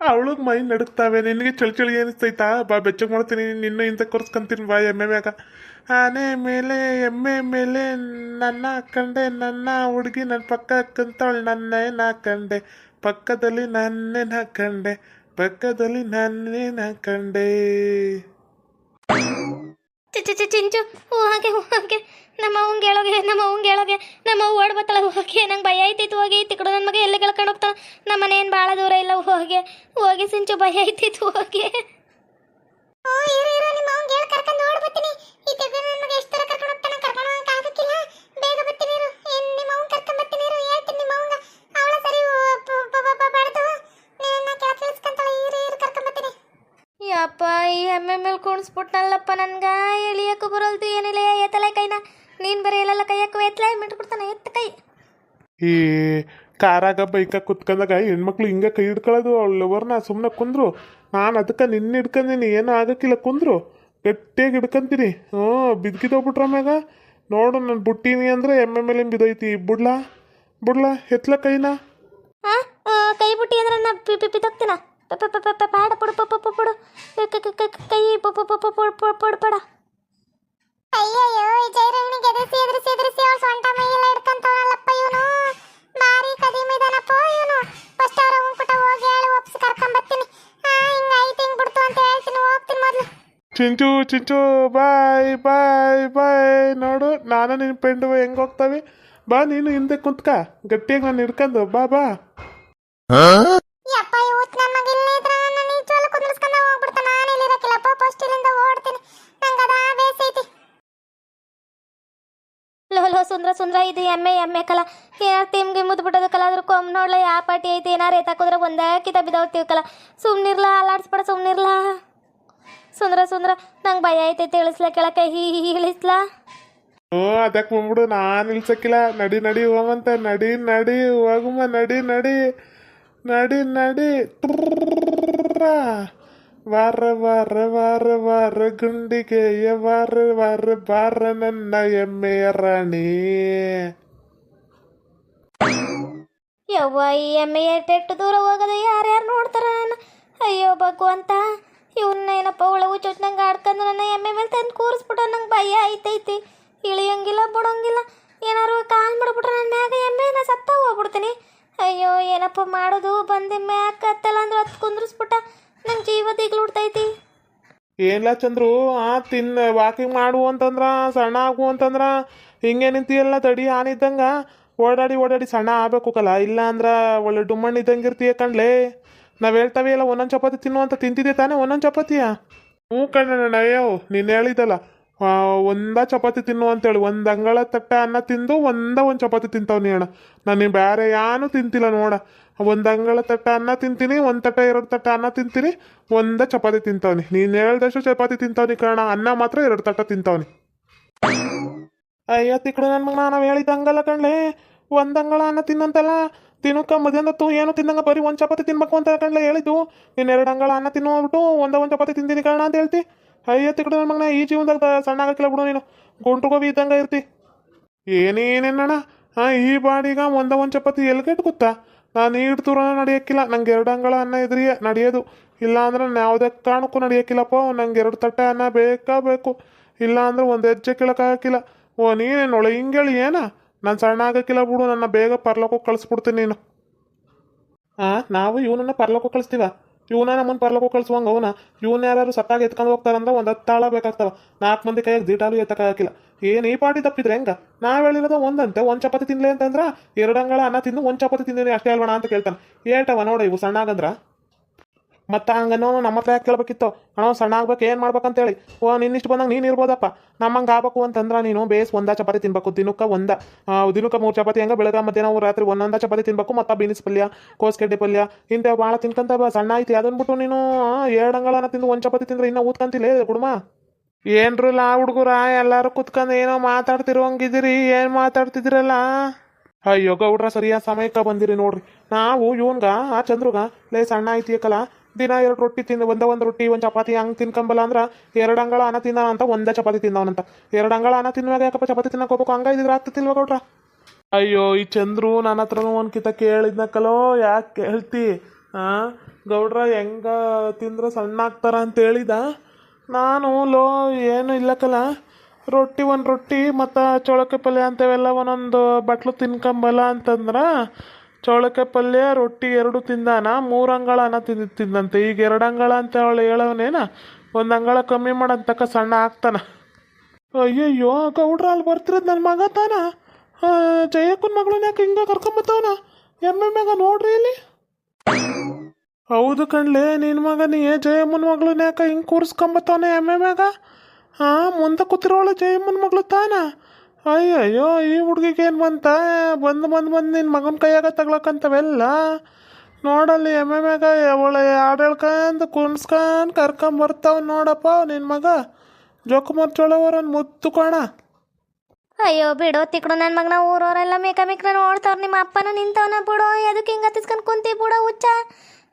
ಅವಳಿಗೆ ಮೈ ನಡುಕ್ತಾವೆ ನಿನಗೆ ಚಳಿ ಚಳಿ ಅನಿಸ್ತೈತಾ? ಬಾ, ಬೆಚ್ಚಗೆ ಮಾಡ್ತೀನಿ. ನಿನ್ನ ಹಿಂದೆ ಕೊರ್ಸ್ಕೊಂತೀನಿ ಬಾ, ಎಮ್ಮೆ ಮ್ಯಾಗ. ಆನೆ ಮೇಲೆ, ಎಮ್ಮೆ ಮೇಲೆ ನನ್ನ ಕಂಡೆ. ನನ್ನ ಹುಡುಗಿ ನನ್ನ ಪಕ್ಕ ಕುಂತವಳು ನನ್ನೇ ನಾ ಕಂಡೆ. ಪಕ್ಕದಲ್ಲಿ ನನ್ನೇ ನಾ ಕಂಡೆ. ಪಕ್ಕದಲ್ಲಿ ನನ್ನೇನ ಕಂಡೆ. ಚಿಂಚು ಹೂ ಹಾಗೆ ಹೂ ಹಾಗೆ. ನಮ್ಮ ಅವ್ವಂಗೆ ಹೇಳೋಗೆ ನಮ್ಮ ಅವ್ವಂಗೆ ಹೇಳೋಗೆ ನಮ್ಮ ಅವ್ವ ಓಡ್ ಬತ್ತಳ ಹೋಗಿ. ನಂಗೆ ಭಯ ಆಯ್ತಿತ್ತು ಹೋಗಿ. ತಿಕ್ಕಡು ನನ್ನ ಮಗ ಎಲ್ಲಿ ಕೇಳ್ಕೊಂಡು ಹೋಗ್ತಾಳ ನಮ್ಮ ಮನೇನು ಏನು ಭಾಳ ದೂರ ಇಲ್ಲ ಹೋಗಿ. ಹೋಗಿ ಸಿಂಚು ಭಯ ಆಯ್ತಿತ್ತು ಹೋಗಿ. ಓ ಇರು ಇರು ನಿಮ್ಮ ಅವ್ನ್ ಹೇಳಿ ಕರ್ಕೊಂಡು ಓಡ್ ಬರ್ತೀನಿ. ಈ ತಿಕ್ಕ ನನ್ನ ಮಗ ಎಷ್ಟು ತರ ಕರ್ಕೊಂಡು ಹೋಗ್ತಾನೆ? ಯಪ್ಪ ಈ ಎಮ್ಮೆ ಮೇಲೆ ಕುಣಿಸ್ಬಿಟ್ನಲ್ಲಪ್ಪ ನನ್ಗೆ. ಎಳಿಯಕ್ಕೂ ಬರೋಲ್ದು ಏನಿಲ್ಲ ಎತ್ತಲ ಕೈನ. ನೀನು ಬರೀ ಎಲ್ಲ ಕೈಯಕ್ಕೂ ಎತ್ತಲ ಮಿಟ್ಬಿಡ್ತಾನೆ ಎತ್ತ ಕೈ. ಈ ಕಾರಾಗ ಬೈಕ ಕುತ್ಕೊಂಡಾಗ ಹೆಣ್ಮಕ್ಳು ಹಿಂಗೆ ಕೈ ಹಿಡ್ಕೊಳ್ಳೋದು ಅವಳವರ್ನ ಸುಮ್ಮನೆ ಕುಂದ್ರು. ನಾನು ಅದಕ್ಕೆ ನಿನ್ನ ಹಿಡ್ಕೊಂಡೀನಿ ಏನೂ ಆಗಕ್ಕಿಲ್ಲ ಕುಂದ್ರು. ಗಟ್ಟಿಯಾಗಿ ಹಿಡ್ಕೊಂತೀನಿ. ಹ್ಞೂ ಬಿದ್ಕಿದೋಗ್ಬಿಟ್ರ ಮ್ಯಾಗ ನೋಡು ನಾನು ಬುಟ್ಟೀನಿ ಅಂದರೆ ಎಮ್ಮೆ ಮೇಲೆ ಬಿದ್ದೈತಿ. ಬುಡ್ಲಾ ಬುಡ್ಲಾ ಎತ್ಲ ಕೈನ. ಕೈ ಬುಟ್ಟಿ ಅಂದ್ರೆ ನಾ ಪಿ ಪಿ ಪಿತೋಗ್ತೀನ ಪಾಡ ಪುಡು ಪು ಪು ಪುಡು ಕ- ಕ- ಕ- ಕ- ಕೈ ಪು ಪು ಪು ಪು ಪುಡು ಪುಡು ಪುಡು ಪಡ ಅಯ್ಯಯ್ಯೋ ಈ ಜೈರವನಿಗೆ ಎದುರಿಸಿ ಎದುರಿಸಿ ಎದುರಿಸಿ ಅವಳ ಸೊಂಟ ಮೈ ಎಲ್ಲ ಹಿಡ್ಕೊಂತವನಲ್ಲಪ್ಪ ಇವನು ಮಾರಿ ಕದಿಮೆ ಇದಾನಪ್ಪ ಇವನು ಫಸ್ಟ್ ಅವ್ರ ಕುಟ ಹೋಗಿ ಹೇಳಿ ಒಪ್ಸಿ ಕರ್ಕೊಂಡ್ ಬರ್ತೀನಿ ಹಾ ಹಿಂಗ ಐತಿ ಹಿಂಗ್ ಬಿಡ್ತು ಅಂತ ಹೇಳ್ತೀನಿ ಹೋಗ್ತೀನಿ ಮೊದ್ಲು ಚಿಂಚು ಚಿಂಚು ಬಾಯ್ ಬಾಯ್ ಬಾಯ್ ನೋಡು ನಾನು ನಿನ್ನ ಪೆಂಡು ಹೆಂಗೆ ಹೋಗ್ತಾವೆ ಬಾ ನೀನು ಹಿಂದೆ ಕುಂತ್ಕ ಗಟ್ಟಿಯಾಗಿ ನಾನು ಹಿಡ್ಕೊಂಡು ಬಾ ಬಾ ಸುಂದ್ರ ಇದು ಎಮ್ಮೆ ಎಮ್ಮೆ ಕಲ. ಏನಾರು ತಿಮ್ಗೆ ಮುದ್ಬಿಟ್ಟದ ಕಲ ಅದ್ರ ಕೊಮ್ ನೋಡ್ಲ ಯಾವ ಪಾಟಿ ಐತಿ, ಏನಾರು ಎತ್ತಾಕೋದ್ರೆ ಒಂದೇ ಕಿತ ಬಿದ್ದೋಗ್ತೀವಿ ಕಲ. ಸುಮ್ನಿರ್ಲ, ಅಲ್ಲಾಡ್ಸ್ಬೇಡ, ಸುಮ್ನಿರ್ಲ. ಸುಂದ್ರ ಸುಂದ್ರ, ನಂಗೆ ಭಯ ಐತೈತೆ ಇಳಿಸ್ಲ ಕೆಳಕ್ಕೆ ಹೀ ಹೀ ಇಳಿಸ್ಲಾ ಓ ಅದಕ್ಕೆ ಬಂದ್ಬಿಡು ನಾನು ನಿಲ್ಸಕ್ಕಿಲ್ಲ ನಡಿ ನಡಿ ಹೋಗಂತ ನಡಿ ನಡಿ ಹೋಗಮ್ಮ ನಡಿ ನಡಿ ನಡಿ ನಡಿ. ವಾರ ವಾರ ವಾರ ವಾರ ಗುಂಡಿಗೆಯ ವಾರ ವಾರ ಬಾರ ನನ್ನ ಎಮ್ಮೆಯ ರಾಣಿ ಯವ್ವ ಈ ಎಮ್ಮೆ ಎಟ್ಟೆಟ್ಟು ದೂರ ಹೋಗೋದು ಯಾರ್ಯಾರು ನೋಡ್ತಾರ ನನ್ನ ಅಯ್ಯೋ ಭಗವಂತ ಇವನ್ನ ಏನಪ್ಪ ಒಳಗು ಚೊಚ್ನಂಗೆ ಆಡ್ಕೊಂಡು ನನ್ನ ಎಮ್ಮೆ ಮೇಲೆ ತಂದು ಕೂರಿಸ್ಬಿಟ್ಟ ನಂಗೆ ಭಯ ಐತೈತಿ ಇಳಿಯಂಗಿಲ್ಲ ಬಿಡೋಂಗಿಲ್ಲ ಏನಾರು ಕಾಲ್ ಮಾಡ್ಬಿಟ್ರೆ ನನ್ನ ಮ್ಯಾಗ ಎಮ್ಮೆ ನಾ ಸತ್ತ ಹೋಗ್ಬಿಡ್ತೀನಿ ಅಯ್ಯೋ ಏನಪ್ಪ ಮಾಡೋದು ಬಂದು ಮ್ಯಾಗ ಕತ್ತಲ್ಲ ಅಂದ್ರೆ ಹತ್ತು ಕುಂದ್ರಿಸ್ಬಿಟ್ಟ ನಂಗೆ ಜೀವ ದಿಗ್ಲುಡ್ತೈತಿ ಏನ್ಲ ಚಂದ್ರು, ಆ ತಿನ್ನ ವಾಕಿಂಗ್ ಮಾಡು ಅಂತಂದ್ರ, ಸಣ್ಣ ಆಗು ಅಂತಂದ್ರ, ಹಿಂಗೆ ನಿಂತಿಯಲ್ಲ ತಡಿ ಆನಿದ್ದಂಗ ಓಡಾಡಿ ಓಡಾಡಿ ಸಣ್ಣ ಆಗ್ಬೇಕು ಕಲ, ಇಲ್ಲ ಅಂದ್ರ ಒಳ್ಳೆ ಡುಮ್ಮಣ್ಣ ಇದ್ದಂಗೆ ಇರ್ತೀಯ ಕಣ್ಲೇ. ನಾವು ಹೇಳ್ತಾವೆ, ಎಲ್ಲ ಒಂದೊಂದು ಚಪಾತಿ ತಿನ್ನು ಅಂತ ತಿಂತಿದ್ದೆ ತಾನೇ, ಒಂದೊಂದು ಚಪಾತಿಯ? ಹ್ಞೂ ಕಣ್ಣ ಅಯ್ಯೋ, ನೀನು ಹೇಳಿದಲ್ಲ ಒಂದ ಚಪಾತಿ ತಿನ್ನು ಅಂತೇಳಿ, ಒಂದು ಅಂಗಳ ತಟ್ಟೆ ಅನ್ನ ತಿಂದು ಒಂದ ಒಂದು ಚಪಾತಿ ತಿಂತಾವ್ನಿ ಅಣ್ಣ. ನಾನು ಬೇರೆ ಯಾನು ತಿಂತಿಲ್ಲ ನೋಡ. ಒಂದು ಅಂಗಳ ತಟ್ಟೆ ಅನ್ನ ತಿಂತೀನಿ, ಒಂದು ತಟ್ಟೆ ಎರಡು ತಟ್ಟೆ ಅನ್ನ ತಿಂತೀನಿ, ಒಂದ ಚಪಾತಿ ತಿಂತಾವ್ನಿ. ನೀನು ಹೇಳ್ದಷ್ಟು ಚಪಾತಿ ತಿಂತಾವ್ನಿ ಕಣ ಅನ್ನ ಮಾತ್ರ ಎರಡು ತಟ್ಟೆ ತಿಂತಾವ್ನಿ. ಅಯ್ಯೋ ತಿಕ್ಕಡು ನನ್ನ ಮಗ ನಾವು ಹೇಳಿದ ಹಂಗಲ್ಲ ಕಣ್ಲೆ. ಒಂದು ಅಂಗಳ ಅನ್ನ ತಿನ್ನಂತಲ್ಲ. ತಿನ್ನಕ ಮಧ್ಯಾಹ್ನ ತೂ ಏನು ತಿನ್ನಂಗ ಬರೀ ಒಂದು ಚಪಾತಿ ತಿನ್ಬೇಕು ಅಂತ ಕಣ್ಲೆ ಹೇಳಿದ್ದು. ನೀನು ಎರಡು ಅಂಗಳ ಅನ್ನ ತಿನ್ನೋಗ್ಬಿಟ್ಟು ಒಂದ ಒಂದು ಚಪಾತಿ ತಿಂತೀನಿ ಕಣ ಅಂತ ಹೇಳ್ತಿ. ಅಯ್ಯೋ ತಿಕ್ಕಡು ನನ್ನ ಮಗನ, ಈ ಜೀವನದಾಗ ಸಣ್ಣ ಆಗಕ್ಕಿಲ್ಲ ಬಿಡು ನೀನು. ಗುಂಟು ಗೋಬಿ ಇದ್ದಂಗೆ ಇರ್ತಿ. ಏನೇನೇನಣ್ಣ ಹಾಂ ಈ ಬಾಡಿಗ ಒಂದ ಒಂದು ಚಪಾತಿ ಎಲ್ಗೆಟ್ ಗೊತ್ತಾ? ನಾನು ಈಡ್ ದೂರ ನಡೆಯಕ್ಕಿಲ್ಲ ನಂಗೆ ಎರಡು ಅಂಗಳ ಅನ್ನ ಇದ್ರಿ, ನಡೆಯೋದು. ಇಲ್ಲ ಅಂದ್ರೆ ನಾನು ಯಾವುದೇ ಕಾರಣಕ್ಕೂ ನಡೆಯಕ್ಕಿಲ್ಲಪ್ಪ ನಂಗೆ ಎರಡು ತಟ್ಟೆ ಅನ್ನ ಬೇಕಾ ಬೇಕು. ಇಲ್ಲ ಅಂದ್ರೆ ಒಂದು ಹೆಜ್ಜೆ ಕೀಳಕ್ಕಾಗಕ್ಕಿಲ್ಲ ಓ, ನೀನೇನು ಹಿಂಗೆ ಹಿಂಗೇಳಿ ಏನ? ನಾನು ಸಣ್ಣ ಆಗಕ್ಕಿಲ್ಲ ಬಿಡು. ನನ್ನ ಬೇಗ ಪರ್ಲೋಕಕ್ಕೆ ಕಳಿಸ್ಬಿಡ್ತೀನಿ ನೀನು. ಹಾಂ ನಾವು ಇವನನ್ನ ಪರ್ಲೋಕಕ್ಕೆ ಕಳಿಸ್ತೀವ? ಇವನ ನಮ್ಮನ್ನ ಪರ್ಲೋಕಕ್ಕೆ ಕಳ್ಸುವಂಗ ಅವನ. ಇವನ್ ಯಾರು ಸತ್ತಾಗ ಎತ್ಕೊಂಡು ಹೋಗ್ತಾರಂದ್ರೆ ಒಂದು ತಾಳ ಬೇಕಾಗ್ತಾವ. ನಾಲ್ಕು ಮಂದಿ ಕೈಯಾಗ ದೀಟಾಲು ಎತ್ತಕ್ಕಾಗಿಲ್ಲ ಏನು ಈ ಪಾಟಿ ತಪ್ಪಿದ್ರೆ ಹೆಂಗ? ನಾವು ಹೇಳಿರೋದು ಒಂದಂತೆ, ಒಂದು ಚಪಾತಿ ತಿನ್ಲಿ ಅಂತಂದ್ರೆ ಅಂಗಳ ಅನ್ನ ತಿಂದು ಒಂದು ಚಪಾತಿ ತಿಂದಿನಿ ಅಷ್ಟೇ ಅಲ್ವಣ ಅಂತ ಕೇಳ್ತಾನೆ. ಏಟವ ನೋಡ ಇವು ಸಣ್ಣ ಆಗಂದ್ರ ಮತ್ತೆ ಹಂಗನೋ ನಮ್ಮ ಹತ್ರ ಯಾಕೆ ಕೇಳ್ಬೇಕಿತ್ತು? ಅಣ್ಣ ಸಣ್ಣ ಆಗ್ಬೇಕು, ಏನು ಮಾಡ್ಬೇಕಂತೇಳಿ? ಓ, ನಿನ್ನಿಷ್ಟು ಬಂದಂಗೆ ನೀನು ಇರ್ಬೋದಪ್ಪ. ನಮ್ಮಂಗೆ ಆಗ್ಬೇಕು ಅಂತಂದ್ರೆ ನೀನು ಬೇಸ್ ಒಂದ ಚಪಾತಿ ತಿನ್ಬೇಕು, ದಿನಕ್ಕೆ ಒಂದ. ದಿನಕ್ಕೆ ಮೂರು ಚಪಾತಿ, ಹೆಂಗೆ ಬೆಳಗ್ಗೆ ಮಧ್ಯಾಹ್ನ ರಾತ್ರಿ ಒಂದೊಂದ ಚಪಾತಿ ತಿನ್ಬೇಕು, ಮತ್ತು ಬೀನ್ಸ್ ಪಲ್ಯ ಕೋಸ್ಗೆಡ್ಡೆ ಪಲ್ಯ. ಇಂಥವು ಭಾಳ ತಿನ್ಕಂತ ಸಣ್ಣ ಐತಿ ಅದನ್ನ ಬಿಟ್ಟು ನೀನು ಎರಡು ಅಂಗಳನ ತಿಂದು ಒಂದು ಚಪಾತಿ ತಿಂದ್ರೆ ಇನ್ನೂ ಊದ್ಕಂತಿಲ್ಲ ಕುಡುಮ. ಏನ್ರಲ್ಲ ಹುಡುಗರ, ಎಲ್ಲರೂ ಕುತ್ಕೊಂಡು ಏನೋ ಮಾತಾಡ್ತಿರೋಂಗಿದ್ದೀರಿ, ಏನು ಮಾತಾಡ್ತಿದ್ದೀರಲ್ಲ? ಅಯ್ಯೋ ಹುಡ್ರ ಸರಿಯಾದ ಸಮಯಕ್ಕೆ ಬಂದಿರಿ ನೋಡ್ರಿ. ನಾವು, ಇವನ್ಗ, ಆ ಚಂದ್ರುಗ, ಲೇ, ಸಣ್ಣ ಐತಿ ಐತಿಯಕ್ಕಲ್ಲ ದಿನ ಎರಡು ರೊಟ್ಟಿ ತಿಂದು, ಒಂದ ಒಂದು ರೊಟ್ಟಿ, ಒಂದು ಚಪಾತಿ ಹಂಗೆ ತಿನ್ಕೊಂಬಲ್ಲ ಅಂದ್ರೆ ಎರಡು ಅಂಗಳ ಅನ್ನ ತಿನ್ನ ಅಂತ ಒಂದೇ ಚಪಾತಿ ತಿನ್ನವನಂತ ಎರಡು ಅಂಗಳ ಅನ್ನ ತಿನ್ನುವಾಗ ಯಾಕಪ್ಪ ಚಪಾತಿ ತಿನ್ನಕ್ಕೆ ಹೋಗ್ಬೇಕು? ಹಂಗ ಇದ್ರೆ ಆಗ್ತಿಲ್ವ ಗೌಡ್ರ. ಅಯ್ಯೋ, ಈ ಚಂದ್ರು ನನ್ನ ಹತ್ರನೂ ಒಂದು ಕಿತ ಕೇಳಿದ್ನಕ್ಕಲೋ ಯಾಕೆ ಕೇಳ್ತಿ? ಹಾಂ ಗೌಡ್ರ ಹೆಂಗ ತಿಂದ್ರೆ ಸಣ್ಣ ಆಗ್ತಾರ ಅಂತ ಹೇಳಿದ? ನಾನು ಲೋ, ಏನು ಇಲ್ಲಕ್ಕಲ್ಲ ರೊಟ್ಟಿ ಒಂದು ರೊಟ್ಟಿ, ಮತ್ತು ಚೌಳಕೆ ಪಲ್ಯ ಅಂತವೆಲ್ಲ ಒಂದೊಂದು ಬಟ್ಲು ತಿನ್ಕೊಂಬಲ್ಲ ಅಂತಂದ್ರೆ ಚೌಳಕೆ ಪಲ್ಯ, ರೊಟ್ಟಿ ಎರಡು ತಿಂದಾನ, ಮೂರು ಅಂಗಳ ಅನ್ನ ತಿಂದು ತಿಂದಂತೆ. ಈಗ ಎರಡು ಅಂಗಳ ಅಂತ ಅವಳು ಹೇಳವನೇನ ಒಂದು ಅಂಗಳ ಕಮ್ಮಿ ಮಾಡಂತಕ್ಕ ಸಣ್ಣ ಆಗ್ತಾನ. ಅಯ್ಯಯ್ಯೋ ಗೌಡ್ರ ಅಲ್ಲಿ ಬರ್ತಿರೋದು ನನ್ನ ಮಗ ತಾನ? ಜಯಕ್ಕನ ಮಗಳನ್ನ ಯಾಕೆ ಹಿಂಗೆ ಕರ್ಕೊಂಬತ್ತವನ? ಎಮ್ಮೆ ಮ್ಯಾಗ ನೋಡ್ರಿ ಇಲ್ಲಿ. ಹೌದು ಕಣ್ಲೆ ನಿನ್ನ ಮಗನೇ, ಜಯಮ್ಮನ ಮಗಳನ್ನ ಯಾಕೆ ಹಿಂಗೆ ಕೂರಿಸ್ಕೊಂಬತ್ತವನ ಎಮ್ಮೆ ಮ್ಯಾಗ? ಹಾಂ ಮುಂದೆ ಕೂತಿರೋಳು ಜಯಮ್ಮನ ಮಗಳು ತಾನ? ಅಯ್ಯಯ್ಯೋ ಈ ಹುಡುಗಿಗೆ ಏನು ಬಂತ? ಬಂದು ಬಂದು ಬಂದು ನಿನ್ನ ಮಗನ ಕೈಯಾಗ ತಗ್ಲಕ್ಕಂತವೆಲ್ಲ ನೋಡಲ್ಲಿ ಎಮ್ಮೆ ಮ್ಯಾಗ ಅವಳ ಹಾಡು ಹೇಳ್ಕಂದು ಕುಣ್ಸ್ಕೊಂಡು ಕರ್ಕೊಂಬರ್ತಾವ ನೋಡಪ್ಪ ನಿನ್ನ ಮಗ. ಜೋಕುಮಾರ್ ಚೋಳವರನ್ನು ಮುತ್ತು ಕಾಣ. ಅಯ್ಯೋ, ಬಿಡೋ ತಿಕ್ಕಡು ನನ್ನ ಮಗನ ಊರವರೆಲ್ಲ ಮೇಕ ಮೇಕ್ನ ನೋಡ್ತಾವ್ರ, ನಿಮ್ಮ ಅಪ್ಪನ ನಿಂತವನ ಬಿಡೋ. ಎದಕ್ಕೆ ಹಿಂಗೆ ಹತ್ತಿಸ್ಕೊಂಡು ಕುಂತಿ ಬಿಡೋ ಹುಚ್ಚ.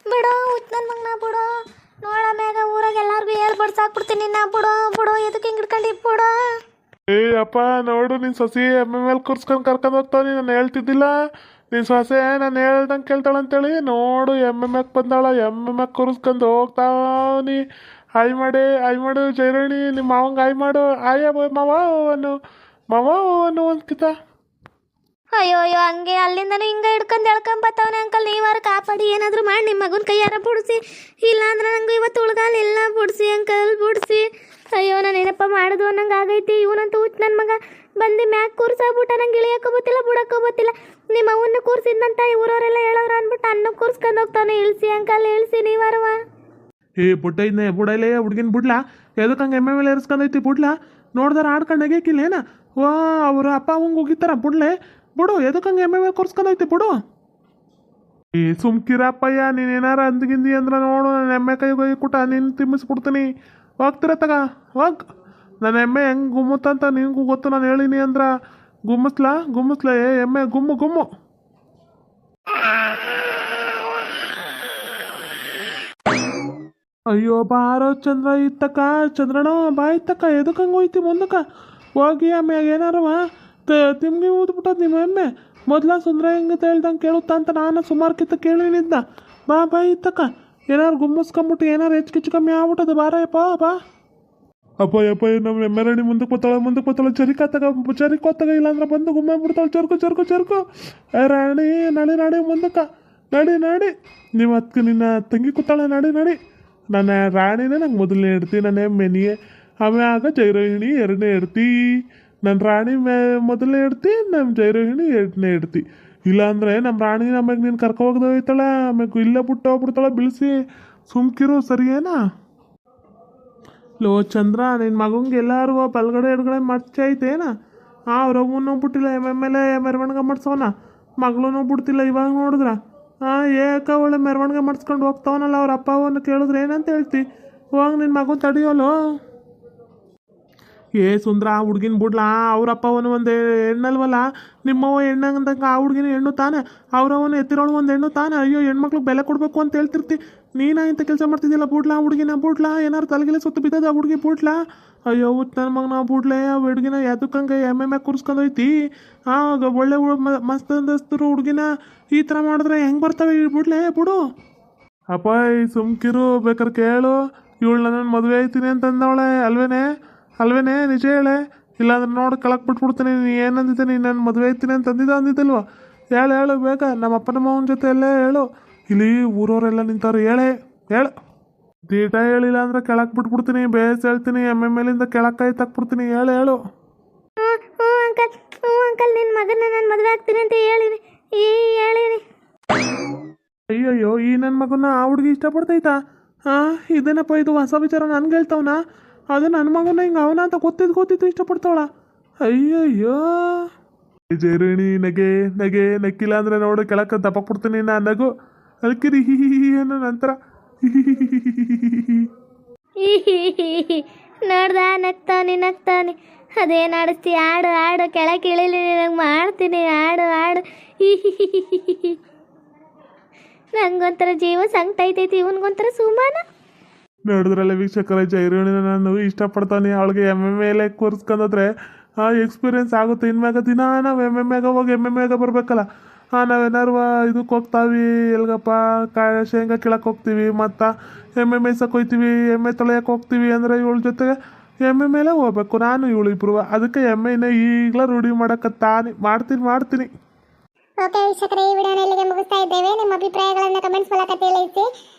ಬಿಡೋ, ಹುಚ್ಚ ನನ್ನ ಮಗನ ಬಿಡೋ. ನೋಡ ಮ್ಯಾಗ ಊರಾಗ ಎಲ್ಲಾರ್ಗು ಹೇಳ್ಬಿಡ್ಸಾಕ್ಬಿಡ್ತೀನಿ ನಾ. ಬಿಡೋ ಬಿಡೋ ಎದಕ್ಕೆ ಹಿಂಗೆ ಹಿಡ್ಕೊಂಡು ಬಿಡೋ. ಏ ಅಪ್ಪ ನೋಡು ನಿನ್ನ ಸೊಸಿ ಎಮ್ಮೆ ಮೇಲೆ ಕೂರ್ಸ್ಕೊಂಡು ಕರ್ಕೊಂಡು ಹೋಗ್ತಾವ. ನಾನು ಹೇಳ್ತಿದ್ದಿಲ್ಲ? ನಿನ್ ಸೊಸೆ ನಾನು ಹೇಳ್ದಂಗೆ ಕೇಳ್ತಾಳೆ ಅಂತೇಳಿ, ನೋಡು, ಎಮ್ಮೆ ಮ್ಯಾಕ್ ಬಂದಾಳ, ಎಮ್ಮೆ ಮ್ಯಾಕ್ ಕೂರಿಸ್ಕೊಂಡು ಹೋಗ್ತಾವನಿ ಆಯ್ ಮಾಡಿ ಆಯ್ ಮಾಡು, ಜೈರಣಿ ನಿಮ್ಮ ಮಾವಂಗೆ ಆಯ್ ಮಾಡು. ಆಯ ಮಾವ ಅನ್ನು ಮಾವ ಅನ್ನು ಒಂದು ಅಯ್ಯೋ ಅಯ್ಯೋ, ಹಂಗೆ ಅಲ್ಲಿಂದನೂ ಹಿಂಗೆ ಹಿಡ್ಕೊಂಡು ಎಳ್ಕೊಂಡ್ ಬತ್ತವನೆ ಅಂಕಲ್. ನೀವಾರ ಕಾಪಾಡಿ, ಏನಾದರೂ ಮಾಡಿ ನಿಮ್ಮ ಮಗನ ಕೈಯಾರ ಬಿಡಿಸಿ. ಇಲ್ಲ ಅಂದ್ರೆ ನಂಗೆ ಇವತ್ತು ಉಳ್ಗಾಲ ಇಲ್ಲ, ಬಿಡಿಸಿ ಅಂಕಲ್, ಬಿಡಿಸಿ. ಅಯ್ಯೋ, ನಾನು ಏನಪ್ಪ ಮಾಡೋದು ಅನ್ನಂಗೆ ಆಗೈತಿ. ಇವನಂತೂ ಹುಚ್ಚು ನನ್ನ ಮಗ. ಬಂದು ಮ್ಯಾಕ್ ಕೂರ್ಸಾಗ್ಬಿಟ್ಟ, ನಂಗೆ ಇಳಿಯೋಕೆ ಗೊತ್ತಿಲ್ಲ, ಬಿಡೋಕ್ಕೂ ಗೊತ್ತಿಲ್ಲ. ನಿಮ್ಮ ಅವನ್ನ ಕೂರ್ಸಿದ್ನಂತ ಊರವರೆಲ್ಲ ಹೇಳೋರು ಅಂದ್ಬಿಟ್ಟು ಅನ್ನ ಕೂರ್ಸ್ಕೊಂಡು ಹೋಗ್ತಾನೆ ಇಳಿಸಿ ಅಂಕಲ್, ಇಳಿಸಿ ನೀವಾರವ ಏ, ಬುಡ್ಡ ಬುಡ ಬುಡಲೇ ಹುಡ್ಗಿನ ಬಿಡ್ಲಾ? ಎದಕ್ಕೆ ಹಂಗೆ ಎಮ್ಮೆ ಮೇಲೆ ಎರ್ಸ್ಕೊಂಡೈತಿ ಬಿಡ್ಲಾ? ನೋಡ್ದಾರ ಆಡ್ಕೊಂಡು ನಗೇಕಿಲ್ಲ ಏನ ಓ ಅವ್ರ ಅಪ್ಪ ಅವಂಗೆ ಹೋಗಿತ್ತಾರ ಬಿಡ್ಲೆ? ಬಿಡು, ಎದಕ್ಕಂಗೆ ಎಮ್ಮೆ ಮೇಲೆ ಕೊರ್ಸ್ಕೊಂಡೈತಿ ಬಿಡು. ಏ ಸುಮ್ಕಿರಪ್ಪಯ್ಯ, ನೀನು ಏನಾರ ಅಂದ್ಗಿಂದಿ ಅಂದ್ರೆ ನೋಡು, ನನ್ನ ಎಮ್ಮೆ ಕೈ ಕೈ ಕುಟ, ನೀನು ತಿಮ್ಮಿಸ್ಬಿಡ್ತೀನಿ. ಹೋಗ್ತಿರ ತಗ, ಹೋಗ್. ನನ್ನ ಎಮ್ಮೆ ಹೆಂಗೆ ಗುಮ್ಮತ್ತಂತ ನಿನಗೂ ಗೊತ್ತು, ನಾನು ಹೇಳಿನಿ ಅಂದ್ರೆ ಗುಮ್ಮಿಸ್ಲಾ ಗುಮ್ಮಿಸ್ಲಾ, ಏ ಎಮ್ಮೆ ಗುಮ್ಮು ಗುಮ್ಮು. ಅಯ್ಯೋ ಬಾರೋ ಚಂದ್ರ ಇತ್ತಕ್ಕ ಚಂದ್ರಣ್ಣ ಬಾ ಇತ್ತಕ್ಕ ಎದಕ್ಕೆ ಹಂಗೆ ಹೋಯ್ತಿ ಮುಂದಕ್ಕ? ಹೋಗಿ ಆಮ್ಯಾಗ ಏನಾರವ? ತಿಮ್ಗೆ ಊದ್ಬಿಟ್ಟದ ನಿಮ್ಮ ಎಮ್ಮೆ. ಮೊದ್ಲ ಸುಂದ್ರ ಹೆಂಗೆ ಹೇಳ್ದಂಗೆ ಕೇಳುತ್ತಾ ಅಂತ ನಾನು ಸುಮಾರು ಕಿತ್ತ ಕೇಳಿನಿದ್ದ ಬಾ ಬಾ, ಇತ್ತಕ್ಕ. ಏನಾರು ಗುಮ್ಮಿಸ್ಕೊಂಬಿಟ್ಟು ಏನಾರು ಹೆಚ್ಚು ಕಿಚ್ಚು ಕಮ್ಮಿ ಆಗ್ಬಿಟ್ಟದ ಬಾರಯ್ಯಪ್ಪ ಬಾ ಅಪ್ಪ ಯಪ್ಪ ನಮ್ಮ ಎಮ್ಮೆರಣಿ ಮುಂದಕ್ಕೆ ಬತ್ತಾಳೆ ಮುಂದಕ್ಕೆ ಬತ್ತಾಳೆ ಚರಿಕಾತಾಗ ಚರಿಕೋತಾಗ ಇಲ್ಲಾಂದ್ರೆ ಬಂದು ಗುಮ್ಮೆ ಬಿಡ್ತಾಳೆ ಚರ್ಕು ಚರ್ಕು ಚರ್ಕು. ರಾಣಿ, ನಡಿ, ನಾಡಿ ಮುಂದಕ್ಕೆ. ನಡಿ, ನಾಡಿ. ನೀವು ಅದಕ್ಕೆ ನಿನ್ನ ತಂಗಿ ಕೂತಾಳೆ, ನಾಡಿ ನಾಡಿ. ನನ್ನ ರಾಣಿನೇ ನಂಗೆ ಮೊದಲನೇ ಇಡ್ತಿ ನನ್ನ ಎಮ್ಮೆನಿಗೆ ಆಗ ಜೈರೋಹಿಣಿ, ಎರಡನೇ ಇಡ್ತಿ ನನ್ನ ರಾಣಿ ಮೇ ಮೊದಲನೇ ಇಡ್ತಿ ನಮ್ಮ ಜೈರೋಹಿಣಿ ಎರಡನೇ ಇಡ್ತಿ. ಇಲ್ಲಾಂದ್ರೆ ನಮ್ಮ ರಾಣಿ ನಮಗೆ ನೀನು ಕರ್ಕೊ ಹೋಗ್ತಾಳೆ ಆಮ್ಯಾಗ ಇಲ್ಲೇ ಬಿಟ್ಟು ಹೋಗ್ಬಿಡ್ತಾಳೆ ಬಿಳಿಸಿ ಸುಮ್ಕಿರು ಸರಿಯೇನಾ? ಲೋ ಚಂದ್ರ ನಿನ್ನ ಮಗಂಗೆ ಎಲ್ಲರೂ ಬಲ್ಗಡೆ ಎಡ್ಗಡೆ ಮರ್ಚ ಆ ಹಾಂ ಅವ್ರವ್ವನೂ ಬಿಟ್ಟಿಲ್ಲ ಎಂ ಎಂ ಎಲ್ ಎ, ಮೆರವಣಿಗೆ ಮಾಡಿಸೋನ ಮಗಳೂ ಬಿಡ್ತಿಲ್ಲ ಇವಾಗ ನೋಡಿದ್ರ? ಹಾಂ ಏಕ ಒಳ್ಳೆ ಮೆರವಣಿಗೆ ಮಾಡಿಸ್ಕೊಂಡು ಹೋಗ್ತಾವನಲ್ಲ, ಅವ್ರ ಅಪ್ಪ ಅವನ್ನ ಕೇಳಿದ್ರೆ ಏನಂತ ಹೇಳ್ತಿ? ಹೋಗಿ ನಿನ್ನ ಮಗು ತಡಿಯೋಲು ಏ ಸುಂದ್ರ, ಆ ಹುಡ್ಗಿನ ಬಿಡ್ಲಾ? ಅಪ್ಪವನು ಒಂದು ಹೆಣ್ಣಲ್ವಲ್ಲ? ನಿಮ್ಮವ್ವ ಹೆಣ್ಣಂದಂಗೆ ಆ ಹುಡ್ಗಿನ ಹೆಣ್ಣು ತಾನೆ. ಅವ್ರವನು ಎತ್ತಿರೋಳು ಒಂದು ಹೆಣ್ಣು ತಾನೆ. ಅಯ್ಯೋ ಹೆಣ್ಮಕ್ಳು ಬೆಲೆ ಕೊಡಬೇಕು ಅಂತ ಹೇಳ್ತಿರ್ತಿ. ನೀನ ಇಂಥ ಕೆಲಸ ಮಾಡ್ತಿದ್ದಿಲ್ಲ ಬುಡ್ಲಾ ಹುಡ್ಗಿನ, ಬಿಡ್ಲ? ಏನಾರು ತಲೆಗೆಲೆ ಸುತ್ತ ಬಿದ್ದದ ಹುಡ್ಗಿ, ಬಿಡ್ಲ? ಅಯ್ಯೋ ನನ್ನ ಮಗ ಮಗನ, ಬಿಡ್ಲೆ, ಆ ಹುಡ್ಗಿನ ಎದಕ್ಕಂಗೆ ಎಮ್ಮೆ ಮ್ಯಾಗ ಕೂರಿಸ್ಕೊಂಡೋಯ್ತಿ ಹಾಂ ಒಳ್ಳೆ ಮಸ್ತ್ ಅಂದಸ್ತರು ಹುಡ್ಗಿನ ಈ ಥರ ಮಾಡಿದ್ರೆ ಹೆಂಗೆ ಬರ್ತವೆ ಈ ಬಿಡ್ಲೆ? ಬಿಡು. ಅಪ್ಪ, ಈ ಸುಮ್ಕಿರು ಬೇಕಾದ್ರೆ ಕೇಳು. ಇವಳು ನನ್ನ ಮದುವೆ ಆಯ್ತೀನಿ ಅಂತಂದವಳೆ, ಅಲ್ವೇನೆ? ಅಲ್ವೇನೆ ನಿಜ ಹೇಳೆ? ಇಲ್ಲಾಂದ್ರೆ ನೋಡಿ ಕಳಕ್ ಬಿಟ್ಬಿಡ್ತೀನಿ ನೀ ಏನಂದಿದ್ದೆ ನೀನು ನನ್ನ ಮದುವೆ ಆಯ್ತೀನಿ ಅಂತ ಅಂದಿದ್ದ ಅಂದಿದ್ದಲ್ವ? ಹೇಳು ಹೇಳು ಬೇಗ ನಮ್ಮ ಅಪ್ಪನ ಮಾವನ ಜೊತೆ ಎಲ್ಲ ಹೇಳು. ಇಲ್ಲಿ ಊರವರೆಲ್ಲ ನಿಂತವ್ರು ಹೇಳೇ ಹೇಳು. ದೀಟ ಹೇಳಿಲ್ಲ ಅಂದ್ರೆ ಕೆಳಕ್ ಬಿಟ್ಬಿಡ್ತೀನಿ ಬೇಸ್ ಹೇಳ್ತೀನಿ ಎಮ್ಮೆ ಮೇಲಿಂದ ಇಂದ ಕೈ ತಕ್ಬಿಡ್ತೀನಿ ಹೇಳು ಹೇಳು. ಹ್ಞೂ ಅಂಕಲ್ ಹ್ಞೂ ಅಂಕಲ್ ನಿನ್ನ ಮಗನ ನಾನು ಮದುವೆ ಆಗ್ತೀನಿ ಅಂತ ಹೇಳಿನಿ. ಈ ಹೇಳಿನಿ. ಅಯ್ಯಯ್ಯೋ ಈ ನನ್ನ ಮಗನ ಆ ಹುಡುಗಿ ಇಷ್ಟಪಡ್ತೈತಾ? ಹಾಂ ಇದೇನಪ್ಪ ಇದು ಹೊಸ ವಿಚಾರ ನನ್ಗೆ ಹೇಳ್ತಾವನ? ಅದು ನನ್ನ ಮಗನ ಹಿಂಗೆ ಅವನ ಅಂತ ಗೊತ್ತಿದ್ದು ಗೊತ್ತಿದ್ದು ಇಷ್ಟಪಡ್ತಾಳ ಅಯ್ಯಯ್ಯೋ ಜರಣಿ ನಗೆ ನಗೆ ನಕ್ಕಿಲ್ಲ ಅಂದ್ರೆ ನೋಡು ಕೆಳಕ್ಕೆ ದಪ್ಪಕ್ಕೆ ಕೊಡ್ತೀನಿ ನಾನು ನಗು ಅದಕ್ಕಿರಿ ಹಿ ಹಿ ಹಿ ಅನ್ನೋ ನಂತರ ನೋಡ್ದ ನಗ್ತಾನೆ ನಗ್ತಾನೆ ಅದೇನು ಆಡಿಸ್ತಿ ಆಡು ಆಡು ಕೆಳಗೆ ಇಳಿಲಿ ನಿನಗೆ ಮಾಡ್ತೀನಿ ಆಡು ಆಡು ನಂಗೊಂಥರ ಜೀವ ಸಂಕಟ ಐತೈತಿ ಇವನಿಗೊಂಥರ ಸುಮಾನ ನೋಡಿದ್ರಲ್ಲ ವೀಕ್ಷಕರ ಜೈರೋಣಿನ ನಾನು ಇಷ್ಟಪಡ್ತಾನೆ. ಅವಳಿಗೆ ಎಂ ಎಂ ಮೇಲೆ ಕೂರಿಸ್ಕೊಂಡ್ರೆ ಆ ಎಕ್ಸ್ಪೀರಿಯೆನ್ಸ್ ಆಗುತ್ತೆ. ಇನ್ಮ್ಯಾಗ ದಿನ ನಾವು ಎಂ ಎಂ ಮ್ಯಾಗ ಹೋಗಿ ಎಂ ಎಂ ಬರಬೇಕಲ್ಲ. ಹಾಂ ನಾವೇನಾರು ಇದಕ್ಕೆ ಹೋಗ್ತಾವಿ. ಎಲ್ಗಪ್ಪ, ಕಾಯ, ಶೇಂಗಾ ಕೇಳಕ್ಕೆ ಹೋಗ್ತೀವಿ. ಮತ್ತು ಎಮ್ಮೆ ಮೇಯ್ಸಕ್ಕೆ ಹೋಗ್ತೀವಿ ಎಮ್ಮೆ ತೊಳೆಯಕ್ಕೆ ಹೋಗ್ತೀವಿ ಅಂದರೆ ಇವಳ ಜೊತೆಗೆ ಎಮ್ಮೆ ಮೇಲೆ ಹೋಗ್ಬೇಕು. ನಾನು ಇವಳು ಇಬ್ಬರು ಅದಕ್ಕೆ ಎಮ್ಮೆನ ಈಗಲೇ ರೂಢಿ ಮಾಡೋಕ್ಕೆ ತಾನೆ ಮಾಡ್ತೀನಿ ಮಾಡ್ತೀನಿ. ಓಕೆ ವೀಕ್ಷಕರೇ, ಈ ವಿಡಿಯೋನ ಇಲ್ಲಿಗೆ ಮುಗಿಸ್ತಾ ಇದ್ದೇವೆ. ನಿಮ್ಮ ಅಭಿಪ್ರಾಯಗಳನ್ನು ಕಮೆಂಟ್ಸ್ ಮೂಲಕ ತಿಳಿಸಿ.